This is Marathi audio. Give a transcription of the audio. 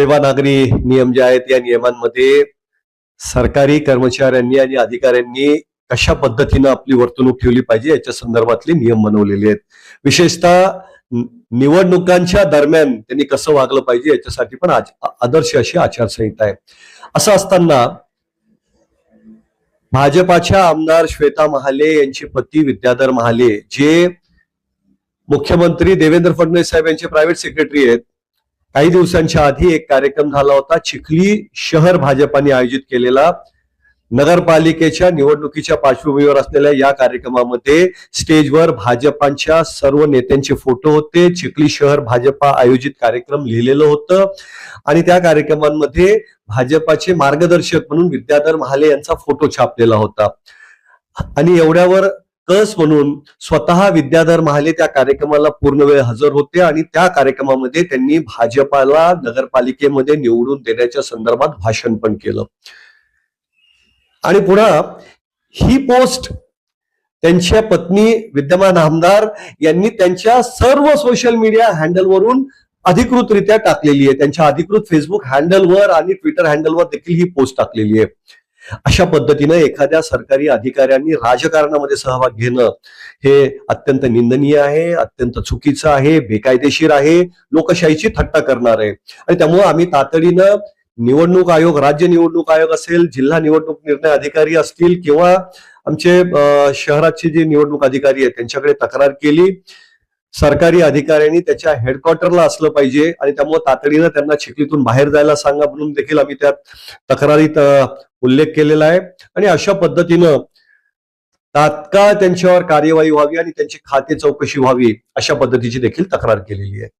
सेवा नागरी नियम जे आहेत या नियमांमध्ये सरकारी कर्मचाऱ्यांनी आणि अधिकाऱ्यांनी कशा पद्धतीनं आपली वर्तणूक ठेवली पाहिजे याच्या संदर्भातले नियम बनवलेले आहेत. विशेषतः निवडणुकांच्या दरम्यान त्यांनी कसं वागलं पाहिजे याच्यासाठी पण आदर्श अशी आचारसंहिता आहे. असं असताना भाजपाच्या आमदार श्वेता महाले यांचे पती विद्याधर महाले जे मुख्यमंत्री देवेंद्र फडणवीस साहेब यांचे प्रायव्हेट सेक्रेटरी आहेत काही दिवसांच्या आधी एक कार्यक्रम झाला होता. चिखली शहर भाजपाने आयोजित केलेला नगरपालिकेच्या निवडणुकीच्या पार्श्वभूमीवर असलेल्या या कार्यक्रमामध्ये स्टेजवर भाजपांच्या सर्व नेत्यांचे फोटो होते. चिखली शहर भाजपा आयोजित कार्यक्रम लिहिलेलं होतं. आणि त्या कार्यक्रमांमध्ये भाजपाचे मार्गदर्शक म्हणून विद्याधर महाले यांचा फोटो छापलेला होता. आणि एवढ्यावर कस म्हणून स्वतः विद्याधर महाले त्या कार्यक्रमाला पूर्ण वेळ हजर होते आणि त्या कार्यक्रमामध्ये त्यांनी भाजपाला नगरपालिकेमध्ये निवडून देण्याच्या संदर्भात भाषण पण केलं. आणि पुन्हा ही पोस्ट त्यांच्या पत्नी विद्यमान आमदार यांनी त्यांच्या सर्व सोशल मीडिया हँडलवरून अधिकृतरित्या टाकलेली आहे. त्यांच्या अधिकृत फेसबुक हँडलवर आणि ट्विटर हँडलवर देखील ही पोस्ट टाकलेली आहे. अशा पद्धतीनं एखाद्या सरकारी अधिकाऱ्यांनी राजकारणामध्ये सहभाग घेणं हे अत्यंत निंदनीय आहे अत्यंत चुकीचं आहे बेकायदेशीर आहे लोकशाहीची थट्टा करणार आहे. आणि त्यामुळे आम्ही तातडीनं निवडणूक आयोग राज्य निवडणूक आयोग असेल जिल्हा निवडणूक निर्णय अधिकारी असतील किंवा आमचे शहराचे जे निवडणूक अधिकारी आहेत त्यांच्याकडे तक्रार केली सरकारी अधिकाऱ्यांनी त्याच्या हेडक्वार्टरला असलं पाहिजे आणि त्यामुळे तातडीनं त्यांना चिखलीतून बाहेर जायला सांगा म्हणून देखील आम्ही त्या तक्रारीत उल्लेख केलेला आहे. आणि अशा पद्धतीनं तात्काळ त्यांच्यावर कार्यवाही व्हावी आणि त्यांची खाते चौकशी व्हावी अशा पद्धतीची देखील तक्रार केलेली आहे.